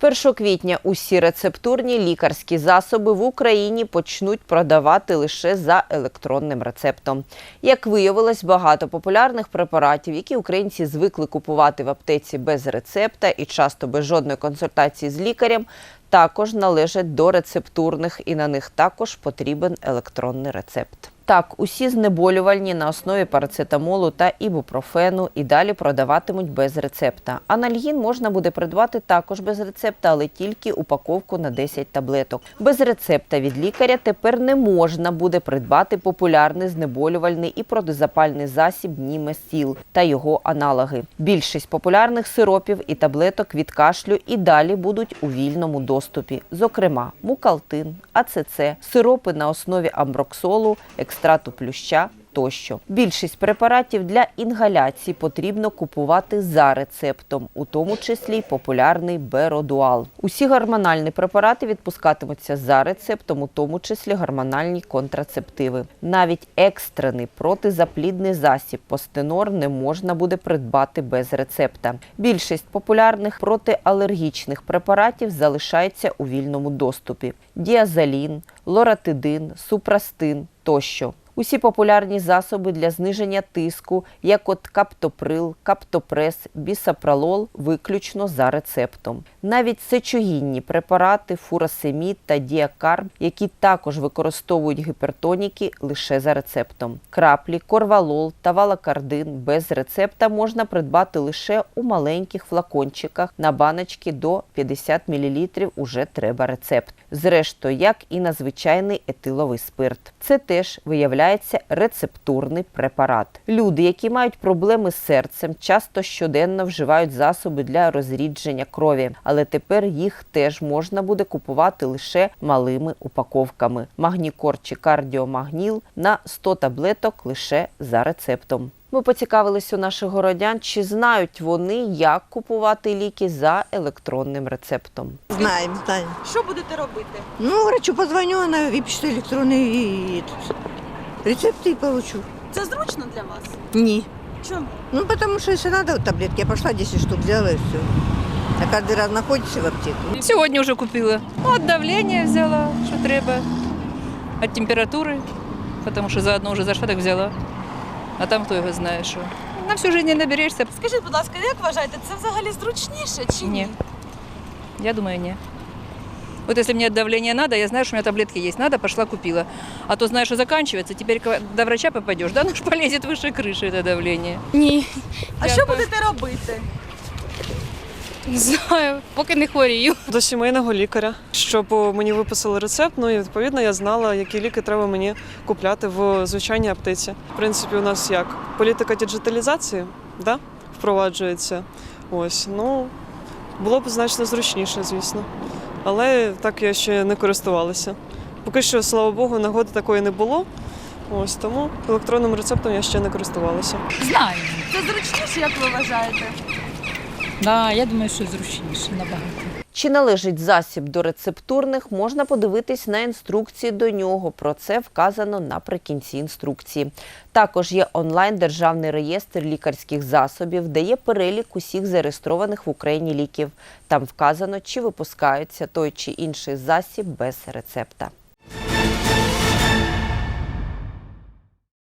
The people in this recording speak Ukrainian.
З 1 квітня усі рецептурні лікарські засоби в Україні почнуть продавати лише за електронним рецептом. Як виявилось, багато популярних препаратів, які українці звикли купувати в аптеці без рецепта і часто без жодної консультації з лікарем, також належать до рецептурних і на них також потрібен електронний рецепт. Так, усі знеболювальні на основі парацетамолу та ібупрофену і далі продаватимуть без рецепта. Анальгін можна буде придбати також без рецепта, але тільки упаковку на 10 таблеток. Без рецепта від лікаря тепер не можна буде придбати популярний знеболювальний і протизапальний засіб Німесіл та його аналоги. Більшість популярних сиропів і таблеток від кашлю і далі будуть у вільному доступі. Зокрема, мукалтин, АЦЦ, сиропи на основі амброксолу, екстрату плюща. Тощо більшість препаратів для інгаляції потрібно купувати за рецептом, у тому числі й популярний беродуал. Усі гормональні препарати відпускатимуться за рецептом, у тому числі гормональні контрацептиви. Навіть екстрений протизаплідний засіб постенор не можна буде придбати без рецепта. Більшість популярних протиалергічних препаратів залишається у вільному доступі: діазалін, лоратидин, супрастин тощо. Усі популярні засоби для зниження тиску, як от каптоприл, каптопрес, бісапролол, виключно за рецептом. Навіть сечогінні препарати, фурасемід та діакарб, які також використовують гіпертоніки лише за рецептом. Краплі, корвалол та валакардин без рецепта можна придбати лише у маленьких флакончиках на баночки до 50 мл уже треба рецепт. Зрештою, як і на звичайний етиловий спирт. Це теж виявляється рецептурний препарат. Люди, які мають проблеми з серцем, часто щоденно вживають засоби для розрідження крові, але тепер їх теж можна буде купувати лише малими упаковками. Магнікор чи кардіомагніл на 100 таблеток лише за рецептом. Ми поцікавились у наших городян, чи знають вони, як купувати ліки за електронним рецептом. Знаем, знаем. Що будете робити? Ну, врачу позвоню, она выпишет электронный и этот, рецепты и получу. Це зручно для вас? Не. Чому? Ну, потому что если надо вот таблетки, я пошла 10 штук взяла и все. А каждый раз находишься в аптеке. Сьогодні вже купила. Ну, От давлення взяла, що треба. От температури, тому що заодно вже зайшла, так взяла. А там хто його знає, що. На всю життя не наберешся. Скажіть, будь ласка, як вважаєте, це взагалі зручніше чи ні? Ні. Я думаю, ні. Вот если мне давление надо, я знаю, что у меня таблетки есть. Надо, пошла купила. А то знаешь, что заканчивается. Теперь когда до врача попадешь, да, ну ж полезет выше крыши это давление. Ні, А що Дякую. будете робити? не знаю, поки не хворію. до сімейного лікаря, щоб мені виписали рецепт. Ну і відповідно я знала, які ліки треба мені купляти в звичайній аптеці. В принципі, у нас як політика діджиталізації да, впроваджується. Ось ну було б значно зручніше, звісно. Але так я ще не користувалася. Поки що, слава Богу, нагоди такої не було. Ось тому електронним рецептом я ще не користувалася. Знаю. Це зручніше, як ви вважаєте? Да, я думаю, що зручніше набагато. Чи належить засіб до рецептурних, можна подивитись на інструкції до нього. Про це вказано наприкінці інструкції. Також є онлайн державний реєстр лікарських засобів, де є перелік усіх зареєстрованих в Україні ліків. Там вказано, чи випускається той чи інший засіб без рецепта.